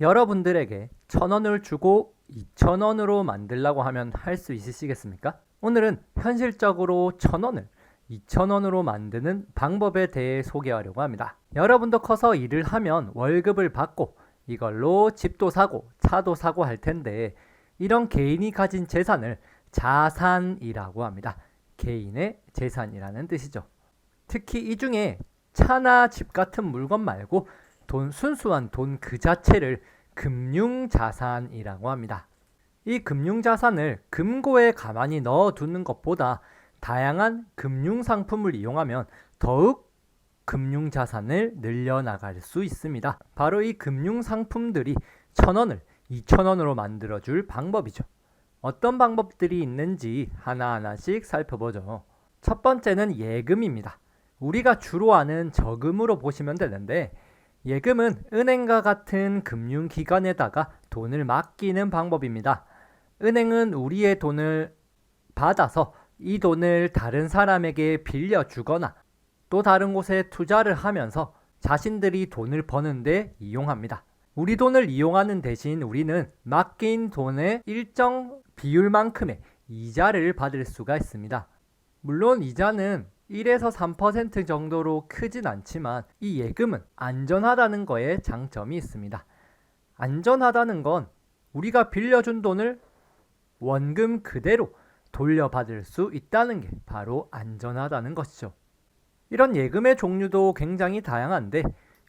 여러분들에게 천 원을 주고 2천 원으로 만들라고 하면 할 수 있으시겠습니까? 오늘은 현실적으로 천 원을 2천 원으로 만드는 방법에 대해 소개하려고 합니다. 여러분도 커서 일을 하면 월급을 받고 이걸로 집도 사고 차도 사고 할 텐데 이런 개인이 가진 재산을 자산이라고 합니다. 개인의 재산이라는 뜻이죠. 특히 이 중에 차나 집 같은 물건 말고 돈 순수한 돈 그 자체를 금융자산이라고 합니다. 이 금융자산을 금고에 가만히 넣어두는 것보다 다양한 금융상품을 이용하면 더욱 금융자산을 늘려나갈 수 있습니다. 바로 이 금융상품들이 천원을 2천원으로 만들어줄 방법이죠. 어떤 방법들이 있는지 하나하나씩 살펴보죠. 첫 번째는 예금입니다. 우리가 주로 아는 저금으로 보시면 되는데 예금은 은행과 같은 금융기관에다가 돈을 맡기는 방법입니다. 은행은 우리의 돈을 받아서 이 돈을 다른 사람에게 빌려주거나 또 다른 곳에 투자를 하면서 자신들이 돈을 버는데 이용합니다. 우리 돈을 이용하는 대신 우리는 맡긴 돈의 일정 비율만큼의 이자를 받을 수가 있습니다. 물론 이자는 1에서 3% 정도로 크진 않지만 이 예금은 안전하다는 거에 장점이 있습니다. 안전하다는 건 우리가 빌려준 돈을 원금 그대로 돌려받을 수 있다는 게 바로 안전하다는 것이죠. 이런 예금의 종류도 굉장히 다양한데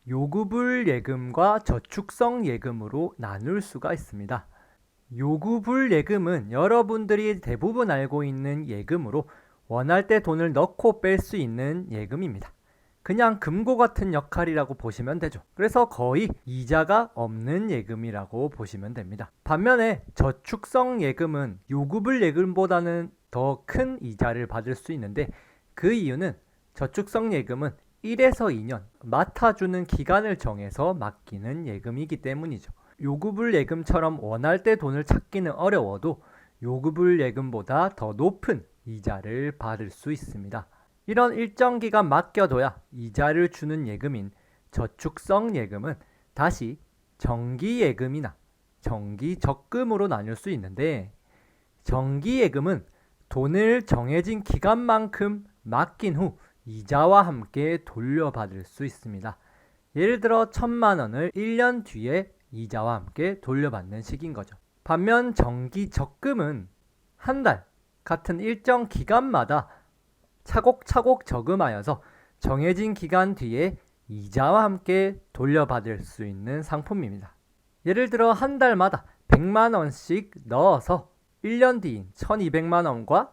요구불 예금과 저축성 예금으로 나눌 수가 있습니다. 요구불 예금은 여러분들이 대부분 알고 있는 예금으로 원할 때 돈을 넣고 뺄 수 있는 예금입니다. 그냥 금고 같은 역할이라고 보시면 되죠. 그래서 거의 이자가 없는 예금이라고 보시면 됩니다. 반면에 저축성 예금은 요구불 예금보다는 더 큰 이자를 받을 수 있는데 그 이유는 저축성 예금은 1에서 2년 맡아주는 기간을 정해서 맡기는 예금이기 때문이죠. 요구불 예금처럼 원할 때 돈을 찾기는 어려워도 요구불 예금보다 더 높은 이자를 받을 수 있습니다. 이런 일정 기간 맡겨둬야 이자를 주는 예금인 저축성 예금은 다시 정기 예금이나 정기 적금으로 나눌 수 있는데 정기 예금은 돈을 정해진 기간만큼 맡긴 후 이자와 함께 돌려받을 수 있습니다. 예를 들어 천만 원을 1년 뒤에 이자와 함께 돌려받는 식인 거죠. 반면 정기 적금은 한 달 같은 일정 기간마다 차곡차곡 저금하여서 정해진 기간 뒤에 이자와 함께 돌려받을 수 있는 상품입니다. 예를 들어 한 달마다 100만 원씩 넣어서 1년 뒤인 1200만 원과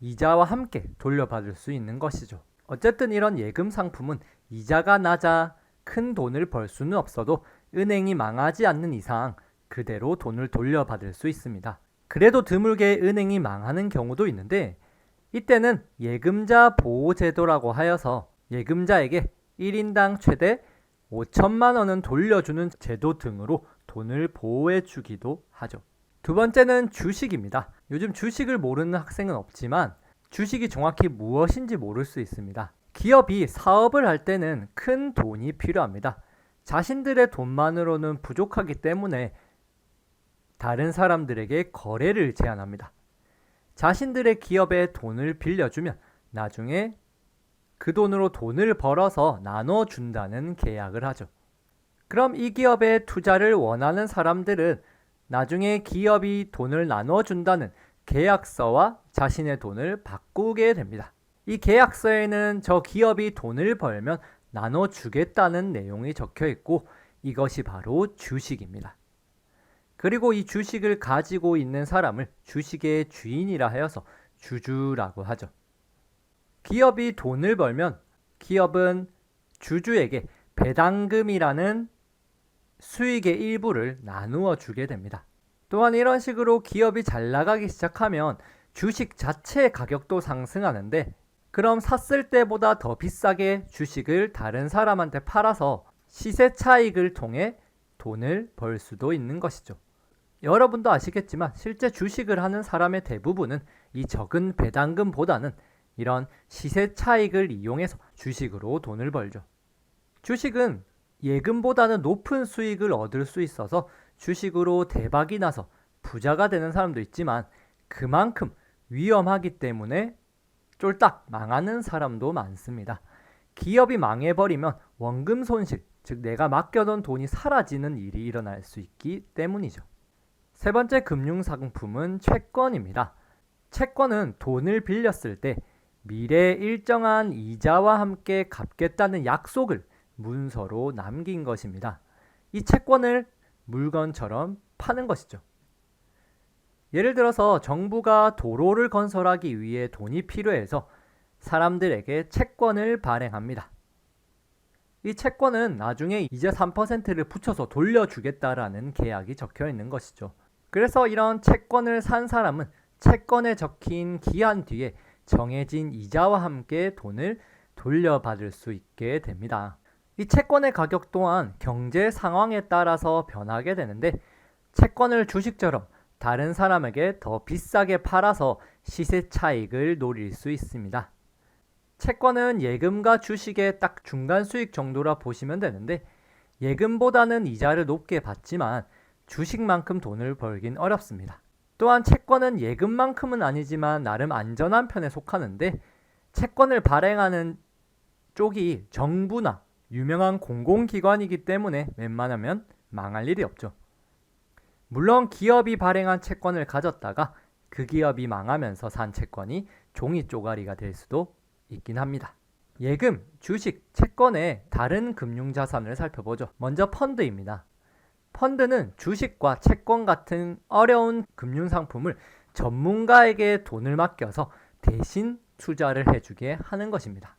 이자와 함께 돌려받을 수 있는 것이죠. 어쨌든 이런 예금 상품은 이자가 낮아 큰 돈을 벌 수는 없어도 은행이 망하지 않는 이상 그대로 돈을 돌려받을 수 있습니다. 그래도 드물게 은행이 망하는 경우도 있는데 이때는 예금자 보호 제도라고 하여서 예금자에게 1인당 최대 5천만 원은 돌려주는 제도 등으로 돈을 보호해 주기도 하죠. 두 번째는 주식입니다. 요즘 주식을 모르는 학생은 없지만 주식이 정확히 무엇인지 모를 수 있습니다. 기업이 사업을 할 때는 큰 돈이 필요합니다. 자신들의 돈만으로는 부족하기 때문에 다른 사람들에게 거래를 제안합니다. 자신들의 기업에 돈을 빌려주면 나중에 그 돈으로 돈을 벌어서 나눠준다는 계약을 하죠. 그럼 이 기업에 투자를 원하는 사람들은 나중에 기업이 돈을 나눠준다는 계약서와 자신의 돈을 바꾸게 됩니다. 이 계약서에는 저 기업이 돈을 벌면 나눠주겠다는 내용이 적혀 있고 이것이 바로 주식입니다. 그리고 이 주식을 가지고 있는 사람을 주식의 주인이라 하여서 주주라고 하죠. 기업이 돈을 벌면 기업은 주주에게 배당금이라는 수익의 일부를 나누어 주게 됩니다. 또한 이런 식으로 기업이 잘 나가기 시작하면 주식 자체의 가격도 상승하는데 그럼 샀을 때보다 더 비싸게 주식을 다른 사람한테 팔아서 시세 차익을 통해 돈을 벌 수도 있는 것이죠. 여러분도 아시겠지만 실제 주식을 하는 사람의 대부분은 이 적은 배당금보다는 이런 시세 차익을 이용해서 주식으로 돈을 벌죠. 주식은 예금보다는 높은 수익을 얻을 수 있어서 주식으로 대박이 나서 부자가 되는 사람도 있지만 그만큼 위험하기 때문에 쫄딱 망하는 사람도 많습니다. 기업이 망해버리면 원금 손실, 즉 내가 맡겨둔 돈이 사라지는 일이 일어날 수 있기 때문이죠. 세 번째 금융상품은 채권입니다. 채권은 돈을 빌렸을 때 미래 일정한 이자와 함께 갚겠다는 약속을 문서로 남긴 것입니다. 이 채권을 물건처럼 파는 것이죠. 예를 들어서 정부가 도로를 건설하기 위해 돈이 필요해서 사람들에게 채권을 발행합니다. 이 채권은 나중에 이자 3%를 붙여서 돌려주겠다라는 계약이 적혀 있는 것이죠. 그래서 이런 채권을 산 사람은 채권에 적힌 기한 뒤에 정해진 이자와 함께 돈을 돌려받을 수 있게 됩니다. 이 채권의 가격 또한 경제 상황에 따라서 변하게 되는데 채권을 주식처럼 다른 사람에게 더 비싸게 팔아서 시세 차익을 노릴 수 있습니다. 채권은 예금과 주식의 딱 중간 수익 정도라 보시면 되는데 예금보다는 이자를 높게 받지만 주식만큼 돈을 벌긴 어렵습니다. 또한 채권은 예금만큼은 아니지만 나름 안전한 편에 속하는데 채권을 발행하는 쪽이 정부나 유명한 공공기관이기 때문에 웬만하면 망할 일이 없죠. 물론 기업이 발행한 채권을 가졌다가 그 기업이 망하면서 산 채권이 종이 쪼가리가 될 수도 있긴 합니다. 예금, 주식, 채권의 다른 금융자산을 살펴보죠. 먼저 펀드입니다. 펀드는 주식과 채권 같은 어려운 금융상품을 전문가에게 돈을 맡겨서 대신 투자를 해주게 하는 것입니다.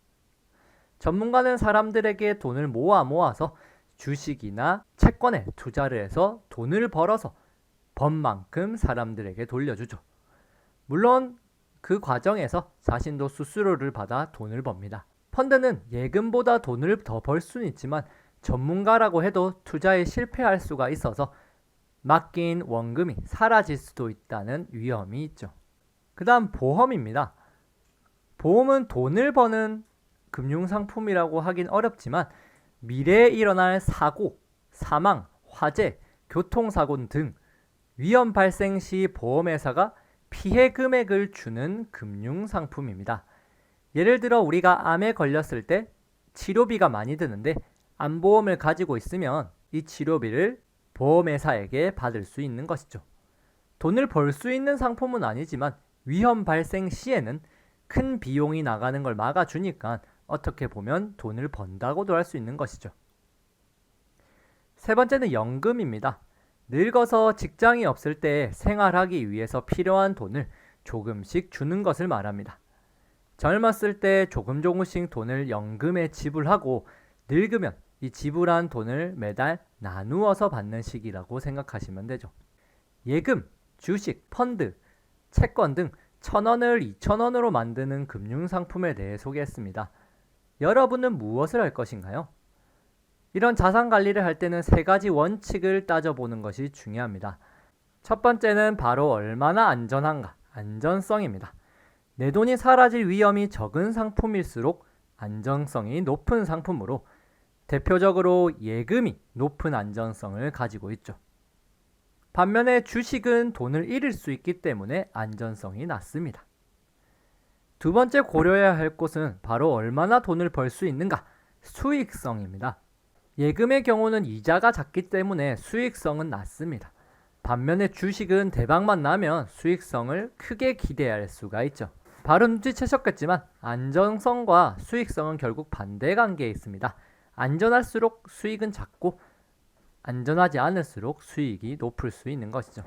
전문가는 사람들에게 돈을 모아 모아서 주식이나 채권에 투자를 해서 돈을 벌어서 번 만큼 사람들에게 돌려주죠. 물론 그 과정에서 자신도 수수료를 받아 돈을 법니다. 펀드는 예금보다 돈을 더 벌 수는 있지만 전문가라고 해도 투자에 실패할 수가 있어서 맡긴 원금이 사라질 수도 있다는 위험이 있죠. 그 다음 보험입니다. 보험은 돈을 버는 금융상품이라고 하긴 어렵지만 미래에 일어날 사고, 사망, 화재, 교통사고 등 위험 발생 시 보험회사가 피해 금액을 주는 금융상품입니다. 예를 들어 우리가 암에 걸렸을 때 치료비가 많이 드는데 암보험을 가지고 있으면 이 치료비를 보험회사에게 받을 수 있는 것이죠. 돈을 벌 수 있는 상품은 아니지만 위험 발생 시에는 큰 비용이 나가는 걸 막아주니까 어떻게 보면 돈을 번다고도 할 수 있는 것이죠. 세 번째는 연금입니다. 늙어서 직장이 없을 때 생활하기 위해서 필요한 돈을 조금씩 주는 것을 말합니다. 젊었을 때 조금 조금씩 돈을 연금에 지불하고 늙으면 이 지불한 돈을 매달 나누어서 받는 시기라고 생각하시면 되죠. 예금, 주식, 펀드, 채권 등 천원을 이천원으로 만드는 금융상품에 대해 소개했습니다. 여러분은 무엇을 할 것인가요? 이런 자산 관리를 할 때는 세 가지 원칙을 따져보는 것이 중요합니다. 첫 번째는 바로 얼마나 안전한가, 안전성입니다. 내 돈이 사라질 위험이 적은 상품일수록 안정성이 높은 상품으로 대표적으로 예금이 높은 안전성을 가지고 있죠. 반면에 주식은 돈을 잃을 수 있기 때문에 안전성이 낮습니다. 두 번째 고려해야 할 것은 바로 얼마나 돈을 벌 수 있는가, 수익성입니다. 예금의 경우는 이자가 작기 때문에 수익성은 낮습니다. 반면에 주식은 대박만 나면 수익성을 크게 기대할 수가 있죠. 바로 눈치채셨겠지만 안정성과 수익성은 결국 반대 관계에 있습니다. 안전할수록 수익은 작고 안전하지 않을수록 수익이 높을 수 있는 것이죠.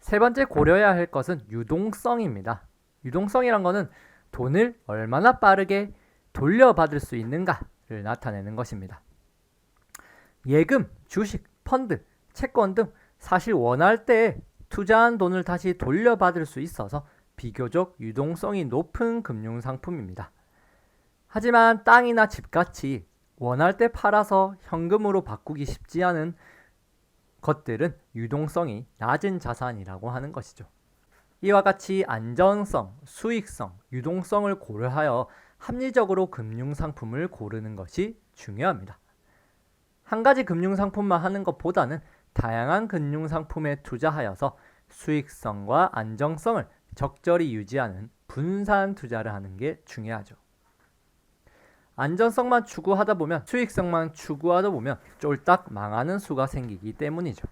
세 번째 고려해야 할 것은 유동성입니다. 유동성이란 것은 돈을 얼마나 빠르게 돌려받을 수 있는가를 나타내는 것입니다. 예금, 주식, 펀드, 채권 등 사실 원할 때 투자한 돈을 다시 돌려받을 수 있어서 비교적 유동성이 높은 금융상품입니다. 하지만 땅이나 집같이 원할 때 팔아서 현금으로 바꾸기 쉽지 않은 것들은 유동성이 낮은 자산이라고 하는 것이죠. 이와 같이 안전성, 수익성, 유동성을 고려하여 합리적으로 금융상품을 고르는 것이 중요합니다. 한 가지 금융상품만 하는 것보다는 다양한 금융상품에 투자하여서 수익성과 안정성을 적절히 유지하는 분산 투자를 하는 게 중요하죠. 안전성만 추구하다 보면 수익성만 추구하다 보면 쫄딱 망하는 수가 생기기 때문이죠.